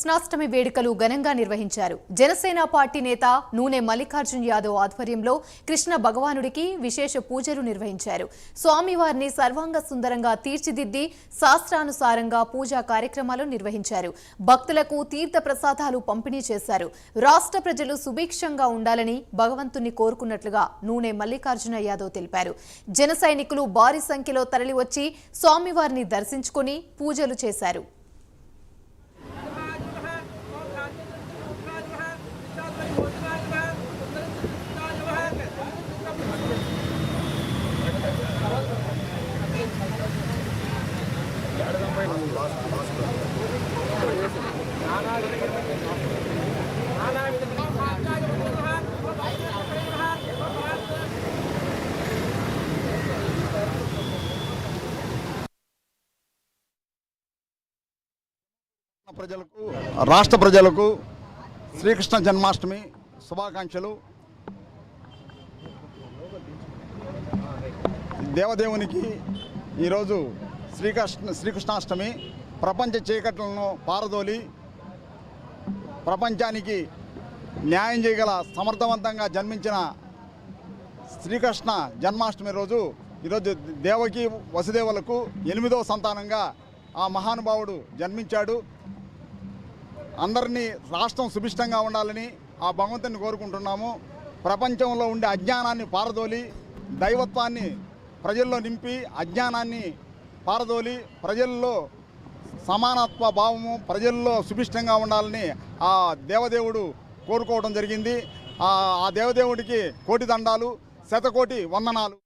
కృష్ణాష్టమి వేడుకలు ఘనంగా నిర్వహించారు. జనసేన పార్టీ నేత నూనె మల్లికార్జున్ యాదవ్ ఆధ్వర్యంలో కృష్ణ భగవానుడికి విశేష పూజలు నిర్వహించారు. స్వామివారిని సర్వాంగ సుందరంగా తీర్చిదిద్ది శాస్త్రానుసారంగా పూజా కార్యక్రమాలు నిర్వహించారు. భక్తులకు తీర్థ ప్రసాదాలు పంపిణీ చేశారు. రాష్ట్ర ప్రజలు సుభిక్షంగా ఉండాలని భగవంతుని కోరుకున్నట్లుగా నూనె మల్లికార్జున యాదవ్ తెలిపారు. జన సైనికులు భారీ సంఖ్యలో తరలివచ్చి స్వామివారిని దర్శించుకుని పూజలు చేశారు. ప్రజలకు రాష్ట్ర ప్రజలకు శ్రీకృష్ణ జన్మాష్టమి శుభాకాంక్షలు. దేవదేవునికి ఈరోజు శ్రీకృష్ణ శ్రీకృష్ణాష్టమి ప్రపంచ చీకట్లను పారదోలి ప్రపంచానికి న్యాయం చేయగల సమర్థవంతంగా జన్మించిన శ్రీకృష్ణ జన్మాష్టమి రోజు ఈరోజు దేవకి వసుదేవులకు ఎనిమిదో సంతానంగా ఆ మహానుభావుడు జన్మించాడు. అందరినీ రాష్ట్రం సుభిష్టంగా ఉండాలని ఆ భగవంతుని కోరుకుంటున్నాము. ప్రపంచంలో ఉండే అజ్ఞానాన్ని పారదోలి దైవత్వాన్ని ప్రజల్లో నింపి అజ్ఞానాన్ని పారదోలి ప్రజల్లో సమానత్వ భావము ప్రజల్లో సుభిష్టంగా ఉండాలని ఆ దేవదేవుడు కోరుకోవడం జరిగింది. ఆ ఆ దేవదేవుడికి కోటి దండాలు శతకోటి వందనాలు.